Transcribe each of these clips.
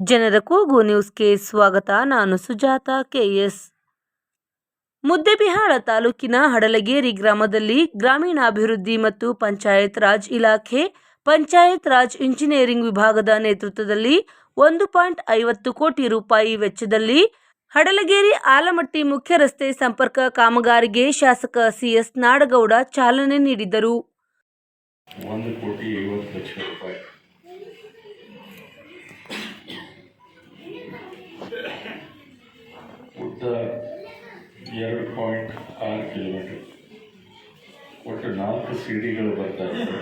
ಜನರ ಕೂಗು ನ್ಯೂಸ್ಗೆ ಸ್ವಾಗತ. ನಾನು ಸುಜಾತ ಕೆಎಸ್. ಮುದ್ದೆಬಿಹಾಳ ತಾಲೂಕಿನ ಹಡಲಗೇರಿ ಗ್ರಾಮದಲ್ಲಿ ಗ್ರಾಮೀಣಾಭಿವೃದ್ಧಿ ಮತ್ತು ಪಂಚಾಯತ್ ರಾಜ್ ಇಲಾಖೆ ಪಂಚಾಯತ್ ರಾಜ್ ಇಂಜಿನಿಯರಿಂಗ್ ವಿಭಾಗದ ನೇತೃತ್ವದಲ್ಲಿ ಒಂದು ಪಾಯಿಂಟ್ ಐವತ್ತು ಕೋಟಿ ರೂಪಾಯಿ ವೆಚ್ಚದಲ್ಲಿ ಹಡಲಗೇರಿ ಆಲಮಟ್ಟಿ ಮುಖ್ಯ ರಸ್ತೆ ಸಂಪರ್ಕ ಕಾಮಗಾರಿಗೆ ಶಾಸಕ ಸಿಎಸ್ ನಾಡಗೌಡ ಚಾಲನೆ ನೀಡಿದರು. ನಾಲ್ಕು ಸಿಡಿಗಳು ಬರ್ತಾ ಬರ್ತವೆ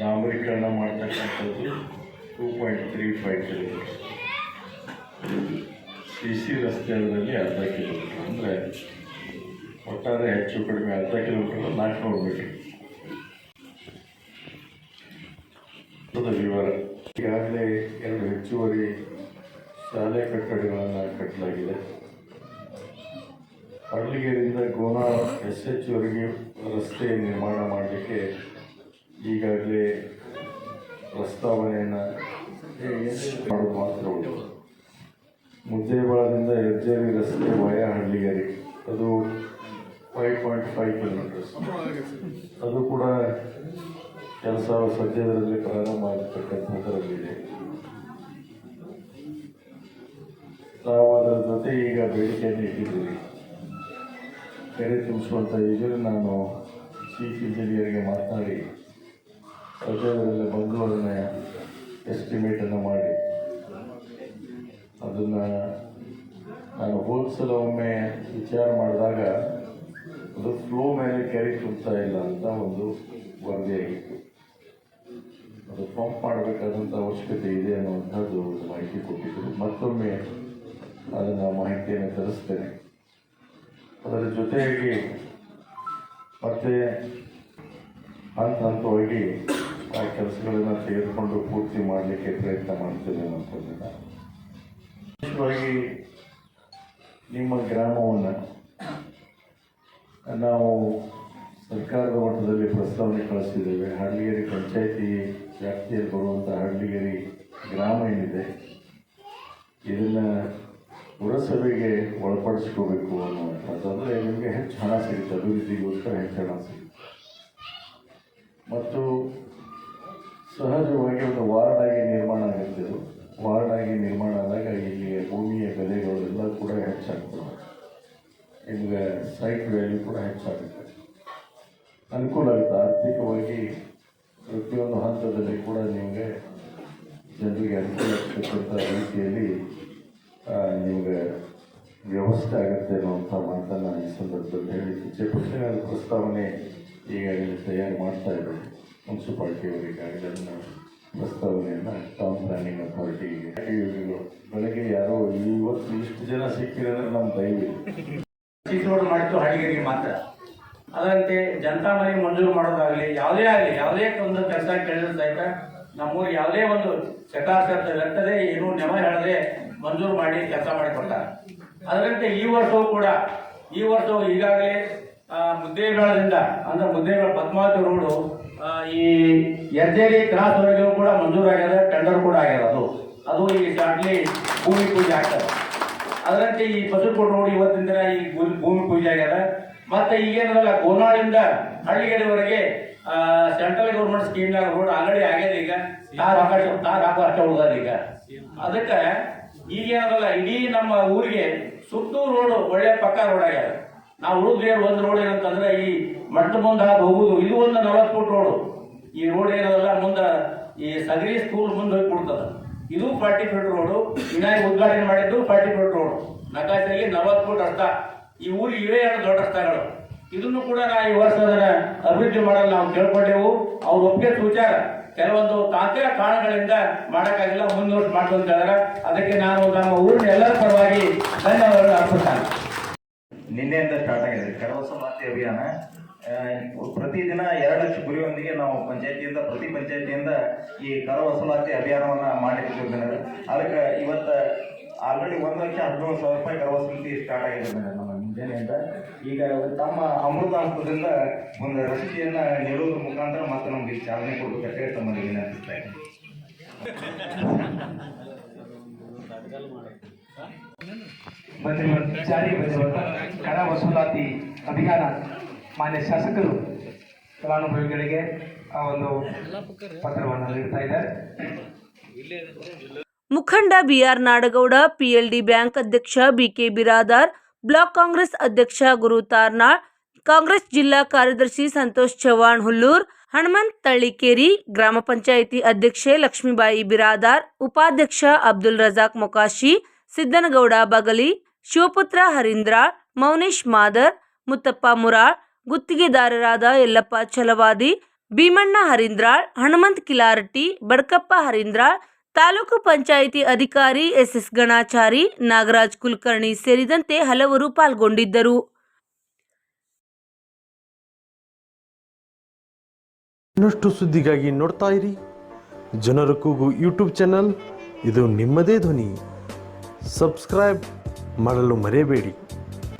ಡಾಂಬರೀಕರಣ ಮಾಡ್ತಕ್ಕಂಥದ್ದು two point three five kilometre C C ರಸ್ತೆಗಳಲ್ಲಿ ಅರ್ಧ ಕಿಲೋಮೀಟರ್. ಅಂದರೆ ಒಟ್ಟಾರೆ ಹೆಚ್ಚು ಕಡಿಮೆ ಅರ್ಧ ಕಿಲೋಮೀಟರ್ ನಾಲ್ಕುನೂರು ಮೀಟರ್ ವಿವರ. ಈಗಾಗಲೇ ಎರಡು ಹೆಚ್ಚುವರಿ ಶಾಲೆ ಕಟ್ಟಡಗಳನ್ನು ಕಟ್ಟಲಾಗಿದೆ ಹಳ್ಳಿಗೇರಿಂದ ಗೋನಾ ಎಸ್ ಎಚ್ ವರೆಗೆ ರಸ್ತೆ ನಿರ್ಮಾಣ ಮಾಡಲಿಕ್ಕೆ ಈಗಾಗಲೇ ಪ್ರಸ್ತಾವನೆಯನ್ನು ಮಾಡೋದು ಮಾತ್ರ ಉಂಟು. ಮುದ್ದೇಬಾಳದಿಂದ ಹೆಜ್ಜೇರಿ ರಸ್ತೆ ವಯ ಹಳ್ಳಿಗೇರಿ. ಅದು ಫೈವ್ ಪಾಯಿಂಟ್ ಫೈವ್ ಕಿಲೋಮೀಟರ್ಸ್. ಅದು ಕೂಡ ಕೆಲಸ ಸದ್ಯದರಲ್ಲಿ ಪ್ರಾರಂಭ ಆಗತಕ್ಕಂಥದ್ದರಲ್ಲಿದೆ ತಾವು ಅದರ ಜೊತೆ ಈಗ ಬೇಡಿಕೆಯನ್ನು ಇಟ್ಟಿದ್ದೀರಿ. ಕೆರೆ ತುಂಬಿಸುವಂಥ ಯೋಜನೆ ನಾನು ಚೀಫ್ ಇಂಜಿನಿಯರ್ಗೆ ಮಾತನಾಡಿ ಪ್ರಜೆಗಳಲ್ಲಿ ಅದನ್ನು ಎಸ್ಟಿಮೇಟನ್ನು ಮಾಡಿ. ಅದನ್ನು ನಾನು ಹೋಲ್ಸಲ ಒಮ್ಮೆ ವಿಚಾರ ಮಾಡಿದಾಗ, ಅದು ಫ್ಲೋ ಮೇಲೆ ಕೆರೆ ತುಂಬ್ತಾ ಇಲ್ಲ ಅಂತ ಒಂದು ವರದಿಯಾಗಿತ್ತು ಅದು ಪಂಪ್ ಮಾಡಬೇಕಾದಂಥ ಅವಶ್ಯಕತೆ ಇದೆ ಅನ್ನುವಂಥದ್ದು ಮಾಹಿತಿ ಕೊಟ್ಟಿದ್ದರು. ಮತ್ತೊಮ್ಮೆ ಅದನ್ನು ಮಾಹಿತಿಯನ್ನು ತರಿಸ್ತೇನೆ. ಅದರ ಜೊತೆಯಾಗಿ ಮತ್ತೆ ಹಂತ ಹಂತವಾಗಿ ಆ ಕೆಲಸಗಳನ್ನು ತೆಗೆದುಕೊಂಡು ಪೂರ್ತಿ ಮಾಡಲಿಕ್ಕೆ ಪ್ರಯತ್ನ ಮಾಡ್ತೇನೆ ಅನ್ನೋದನ್ನ ವಿಶೇಷವಾಗಿ ನಿಮ್ಮ ಗ್ರಾಮವನ್ನು ನಾವು ಸರ್ಕಾರದ ಮಟ್ಟದಲ್ಲಿ ಪ್ರಸ್ತಾವನೆ ಕಳಿಸಿದ್ದೇವೆ. ಹಳ್ಳಿಗೇರಿ ಪಂಚಾಯಿತಿ ವ್ಯಾಪ್ತಿಯಲ್ಲಿ ಬರುವಂಥ ಹಳ್ಳಿಗೇರಿ ಗ್ರಾಮ ಏನಿದೆ, ಇದನ್ನು ಪುರಸಭೆಗೆ ಒಳಪಡಿಸ್ಕೋಬೇಕು ಅನ್ನುವಂಥದ್ದು ಅಂದರೆ ನಿಮಗೆ ಹೆಚ್ಚು ಹಣ ಸಿಗುತ್ತೆ, ಅಭಿವೃದ್ಧಿಗೋಸ್ಕರ ಹೆಚ್ಚು ಹಣ ಸಿಗುತ್ತೆ. ಮತ್ತು ಸಹಜವಾಗಿ ಒಂದು ವಾರ್ಡ್ ಆಗಿ ನಿರ್ಮಾಣ ಆಗುತ್ತೆ ಇದು. ವಾರ್ಡ್ ಆಗಿ ನಿರ್ಮಾಣ ಆದಾಗ ಇಲ್ಲಿ ಭೂಮಿಯ ಬೆಲೆಗಳೆಲ್ಲ ಕೂಡ ಹೆಚ್ಚಾಗ್ತದೆ ನಿಮಗೆ ಸೈಟ್ ವ್ಯಾಲ್ಯೂ ಕೂಡ ಹೆಚ್ಚಾಗುತ್ತೆ. ಅನುಕೂಲ ಆಗುತ್ತೆ. ಆರ್ಥಿಕವಾಗಿ ಪ್ರತಿಯೊಂದು ಹಂತದಲ್ಲಿ ಕೂಡ ನಿಮಗೆ ಜನರಿಗೆ ಅನುಕೂಲ ಆಗ್ತಕ್ಕಂಥ ರೀತಿಯಲ್ಲಿ ನಿಮಗೆ ವ್ಯವಸ್ಥೆ ಆಗುತ್ತೆ ಅನ್ನುವಂಥ ಮಾತನ್ನು ಈ ಸಂದರ್ಭದಲ್ಲಿ ಹೇಳಿ ಇಚ್ಛೆ ಪಡ್ತೇನೆ ಅದು ಪ್ರಸ್ತಾವನೆ ಈಗಾಗಲೇ ತಯಾರು ಮಾಡ್ತಾ ಇದ್ದಾರೆ ಮುನ್ಸಿಪಾಲ್ಟಿಯವರು ಈಗಾಗಲೇ ಅದನ್ನು ಪ್ರಸ್ತಾವನೆಯನ್ನು ಟೌನ್ ಪ್ಲಾನಿಂಗ್ ಅಥಾರಿಟಿಗೆ ಬೆಳಗ್ಗೆ ಯಾರೋ ಇವತ್ತು ಇಷ್ಟು ಜನ ಸಿಕ್ಕಿರೋದ್ರೆ ನಮ್ಮ ಸಿಸಿ ರೋಡ್ ಮಾಡಿದ್ದು ಹಳ್ಳಿಗರಿಗೆ ಮಾತ್ರ. ಅದರಂತೆ ಜನತಾ ಮನೆಗೆ ಮಂಜೂರು ಮಾಡೋದಾಗಲಿ, ಯಾವುದೇ ಆಗಲಿ, ಯಾವುದೇ ಒಂದು ಕೆಲಸ ಕೇಳಿದ್ರೆ ಸಹಿತ ನಮ್ಮೂರು ಯಾವುದೇ ಒಂದು ಶತಾಶತ ಲೆಕ್ಕದೆ ಏನು ನೆಮ ಹೇಳದೆ ಮಂಜೂರು ಮಾಡಿ ಕೆಲಸ ಮಾಡಿ ಕೊಡ್ತಾರೆ ಅದರಂತೆ ಈ ವರ್ಷವೂ ಕೂಡ, ಈ ವರ್ಷವು ಈಗಾಗಲೇ ಮುದ್ದೇಗಳಿಂದ ಅಂದ್ರೆ ಮುದ್ದೇಗಳ ಪದ್ಮಾವತಿ ರೋಡು ಈ ಯರ್ಜೇರಿ ಕ್ರಾಸ್ ವರೆಗೂ ಕೂಡ ಮಂಜೂರಾಗ್ಯದ ಟೆಂಡರ್ ಕೂಡ ಆಗ್ಯದ ಅದು ಅದು ಈ ಶಾರ್ಟ್ಲಿ ಭೂಮಿ ಪೂಜೆ ಆಗ್ತದೆ. ಅದರಂತೆ ಈ ಬಸವಕೋಟೆ ರೋಡ್ ಇವತ್ತಿನ ದಿನ ಈ ಭೂಮಿ ಪೂಜೆ ಆಗ್ಯದ. ಮತ್ತೆ ಈಗೇನಲ್ಲ ಗೋನಾಳಿಂದ ಹಳ್ಳಿಗಳವರೆಗೆ ಸೆಂಟ್ರಲ್ ಗೌರ್ಮೆಂಟ್ ಸ್ಕೀಮ್ನಾಗ ರೋಡ್ ಆಲ್ರೆಡಿ ಆಗ್ಯದ ಈಗ. ತಾರ್ ಆಕಾಶ ತಾರ್ ಆಕಾಶ ಅಷ್ಟೇ ಈಗ. ಅದಕ್ಕೆ ಈಗೇನಲ್ಲ ಇಡೀ ನಮ್ಮ ಊರಿಗೆ ಸುತ್ತೂ ರೋಡ್ ಒಳ್ಳೆ ಪಕ್ಕ ರೋಡ್ ಆಗ್ಯದ. ನಾವು ಉಳಿದ್ರೆ ಒಂದು ರೋಡ್ ಏನಂತಂದ್ರೆ ಈ ಮಟ್ಟ ಮುಂದೆ ಹಾಕಿ ಹೋಗುದು. ಇದು ಒಂದು ನಲವತ್ತು ಫುಟ್ ರೋಡು ಈ ರೋಡ್ ಏನದಲ್ಲ, ಮುಂದೆ ಈ ಸಗರಿ ಸ್ಕೂಲ್ ಮುಂದೆ ಹೋಗಿ ಕೊಡ್ತದ ಇದು ಫಾರ್ಟಿ ಫೀಟ್ ರೋಡು ವಿನಾಯ್ ಉದ್ಘಾಟನೆ ಮಾಡಿದ್ದು ಫಾರ್ಟಿ ಫೀಟ್ ರೋಡ್ ನಕಾಶಲ್ಲಿ ನಲವತ್ತು ಫುಟ್ ರಸ್ತ ಈ ಊರಿಗೆ ಇವೇ ಎರಡು ದೊಡ್ಡ ರಸ್ತೆಗಳು. ಇದನ್ನು ಕೂಡ ನಾ ಈ ವರ್ಷ ಅಭಿವೃದ್ಧಿ ಮಾಡಲು ನಾವು ಕೇಳ್ಕೊಂಡೆವು ಅವ್ರ ಒಪ್ಪಿಗೆ ಸೂಚಾರ. ಕೆಲವೊಂದು ತಾಂತ್ರಿಕ ಕಾರಣಗಳಿಂದ ಮಾಡೋಕ್ಕಾಗಿಲ್ಲ ಮುಂದೆ ವರ್ಷ ಹೇಳಿದ್ರೆ ಅದಕ್ಕೆ ನಾನು ನಮ್ಮ ಊರಿನ ಎಲ್ಲರ ಪರವಾಗಿ ಧನ್ಯವಾದಗಳು ಅರ್ಪಿಸ್ತಾನೆ. ನಿನ್ನೆಯಿಂದ ಸ್ಟಾರ್ಟ್ ಆಗಿದೆ. ಕರವ ಸಮಾತಿ ಅಭಿಯಾನ. ಪ್ರತಿದಿನ ಎರಡು ಲಕ್ಷ ಗುರಿಯೊಂದಿಗೆ ನಾವು ಪಂಚಾಯತಿಯಿಂದ, ಪ್ರತಿ ಪಂಚಾಯತಿಯಿಂದ ಈ ಕರ ವಸೂಲಾತಿ ಅಭಿಯಾನವನ್ನ ಮಾಡಿರ್ತೀವಿ ಅದಕ್ಕೆ ಇವತ್ತು ಆಲ್ರೆಡಿ ಒಂದು ಲಕ್ಷ ಹದಿನೇಳು ಸಾವಿರ ರೂಪಾಯಿ ಕರ ವಸೂಲಿ ಸ್ಟಾರ್ಟ್ ಆಗಿದೆ. ಮೇಡಮ್ ಅಂತ. ಈಗ ತಮ್ಮ ಅಮೃತ ಹಸ್ತದಿಂದ ಒಂದು ರಸಿಕೆಯನ್ನ ನೀಡೋದ್ರ ಮುಖಾಂತರ ಮತ್ತೆ ನಮ್ಗೆ ಚಾಲನೆ ಕೊಡಬೇಕಂತ ತಮ್ಮಲ್ಲಿ ವಿನಂತಿಸ್ತಾ ಇದ್ದೀನಿ. ಜಾರಿ ಹಣ ವಸೂಲಾತಿ ಅಭಿಯಾನ ಮಾನ್ಯ ಶಾಸಕರು ಫಲಾನುಭವಿಗಳಿಗೆ ಆ ಒಂದು ಪತ್ರವನ್ನು ನೀಡ್ತಾ ಇದ್ದಾರೆ. ಮುಖಂಡ ಬಿಆರ್ ನಾಡಗೌಡ ಪಿಎಲ್ಡಿ ಬ್ಯಾಂಕ್ ಅಧ್ಯಕ್ಷ ಬಿಕೆ ಬಿರಾದಾರ್ ಬ್ಲಾಕ್ ಕಾಂಗ್ರೆಸ್ ಅಧ್ಯಕ್ಷ ಗುರು ತಾರ್ನಾಳ್, ಕಾಂಗ್ರೆಸ್ ಜಿಲ್ಲಾ ಕಾರ್ಯದರ್ಶಿ ಸಂತೋಷ್ ಚವ್ಹಾಣ್ ಹುಲ್ಲೂರ್, ಹನುಮಂತ್ ತಳ್ಳಿಕೇರಿ, ಗ್ರಾಮ ಪಂಚಾಯಿತಿ ಅಧ್ಯಕ್ಷೆ ಲಕ್ಷ್ಮೀಬಾಯಿ ಬಿರಾದಾರ್, ಉಪಾಧ್ಯಕ್ಷ ಅಬ್ದುಲ್ ರಜಾಕ್ ಮೊಕಾಶಿ, ಸಿದ್ದನಗೌಡ ಬಗಲಿ, ಶಿವಪುತ್ರ ಹರೀಂದ್ರ ಮೌನೇಶ್ ಮಾದರ್, ಮುತ್ತಪ್ಪ ಮುರಾಳ್, ಗುತ್ತಿಗೆದಾರರಾದ ಯಲ್ಲಪ್ಪ ಛಲವಾದಿ ಭೀಮಣ್ಣ ಹರೀಂದ್ರಾಳ್, ಹನುಮಂತ್ ಕಿಲಾರಟ್ಟಿ, ಬಡಕಪ್ಪ ಹರೀಂದ್ರಾಳ್ ತಾಲೂಕು ಪಂಚಾಯಿತಿ ಅಧಿಕಾರಿ ಎಸ್ಎಸ್ ಗಣಾಚಾರಿ, ನಾಗರಾಜ್ ಕುಲಕರ್ಣಿ ಸೇರಿದಂತೆ ಹಲವರು ಪಾಲ್ಗೊಂಡಿದ್ದರು. ಇನ್ನಷ್ಟು ಸುದ್ದಿಗಾಗಿ ನೋಡ್ತಾ ಇರಿ. ಜನರ ಕೂಗು ಯೂಟ್ಯೂಬ್ ಚಾನಲ್, ಇದು ನಿಮ್ಮದೇ ಧ್ವನಿ. ಸಬ್ಸ್ಕ್ರೈಬ್ ಮಾಡಲು ಮರೆಯಬೇಡಿ.